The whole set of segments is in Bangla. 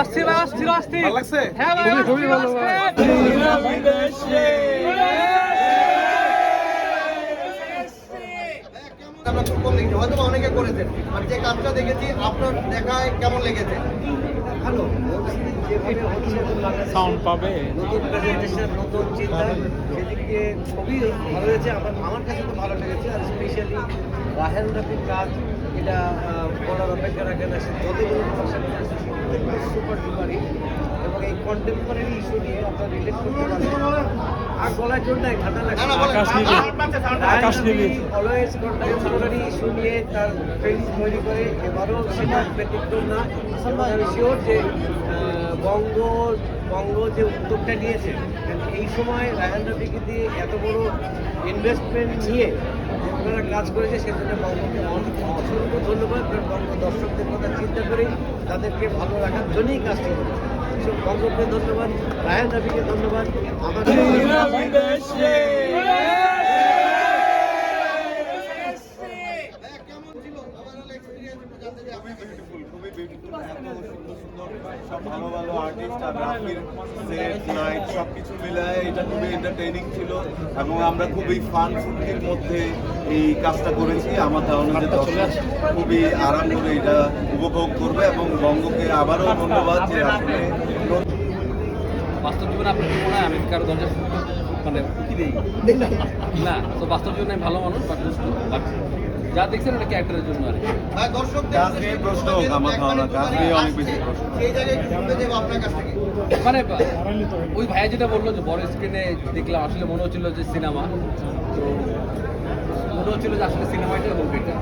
অস্থির অস্থির অস্থির। হ্যাঁ ভাই খুবই, খুবই ভালো আমরা খুব কম হয়তো অনেকে করেছেন আর যে কাজটা দেখেছি আপনার দেখায় কেমন লেগেছে ভালো সাউন্ড পাবে। নতুন প্রেজেন্টেশন নতুন চিন্তা সেদিক দিয়ে খুবই ভালো হয়েছে আমার আমার কাছে তো ভালো লেগেছে আর স্পেশালি রাহেল রাফির কাজ এটা বলার অপেক্ষা রাখে না সে সুপার ডুপারই এবং এই কন্টেম্পোরারি ইস্যু নিয়ে আপনারা রিলেট করতে পারবেন আর গলার জন্য অলওয়েজ কন্টেম্পোরারি ইস্যু নিয়ে তার ফিল্ম তৈরি করে। এবারও সেটা ব্যতিক্রম না। আমি শিওর যে বঙ্গ বঙ্গ যে উদ্যোগটা নিয়েছে এই সময় রায়হান রফিকে দিয়ে এত বড় ইনভেস্টমেন্ট নিয়ে ওনারা কাজ করেছে সেজন্য অসংখ্য ধন্যবাদ। বঙ্গ দর্শকদের কথা চিন্তা করে তাদেরকে ভালো রাখার জন্যই কাজটি করেছে বঙ্গকে ধন্যবাদ রায়ন রবিকে ধন্যবাদ। আমাদের খুবই বিউটিফুল এত সুন্দর সুন্দর ছিল এবং আমরা খুবই ফান ফুর্তির মধ্যে এই কাজটা করেছি আমার ধারণা যে দর্শক খুবই আরাম করে এটা উপভোগ করবে এবং বঙ্গকে আবারও ধন্যবাদ যে আসলে বাস্তব জীবনে আপনার মনে হয় আমি কারও দরজা মানে না তো বাস্তব জীবনে ভালো মানুষ বাট বাট যা দেখছেন এটা ক্যারেক্টারের জন্য আর প্রশ্ন আমার ধারণা, কাজ নিয়ে অনেক বেশি প্রশ্ন। থেকে। মানে ওই ভাইয়া যেটা বলল যে বড় স্ক্রিনে দেখলাম আসলে মনে হচ্ছিল যে সিনেমা তো মনে হচ্ছিল যে আসলে সিনেমাটাই হোক এটা।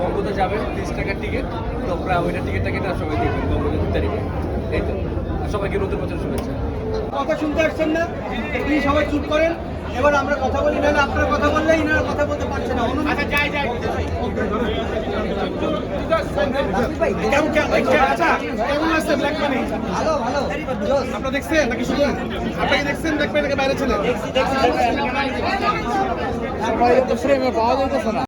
বঙ্গতে যাবেন তিরিশ টাকার টিকিট তো প্রায় ওইটা টিকিটটা কেটে সবাই দেখবেন বঙ্গতে দু তারিখে। এই তো সবাইকে নতুন বছর শুভেচ্ছা। কথা শুনতে আসছেন না তিনি সবাই চুপ করেন। এবার আমরা কথা বলি না আপনারা কথা বললে ইনারা কথা বলতে পারছে না। আচ্ছা যাই যাই। কেমন কেমন আছে ব্ল্যাক মানি ভালো। ভালো আপনারা দেখছেন নাকি শুধু আপনাকে দেখছেন? ব্ল্যাক মানি বাইরে ছিলেন। পাওয়া না।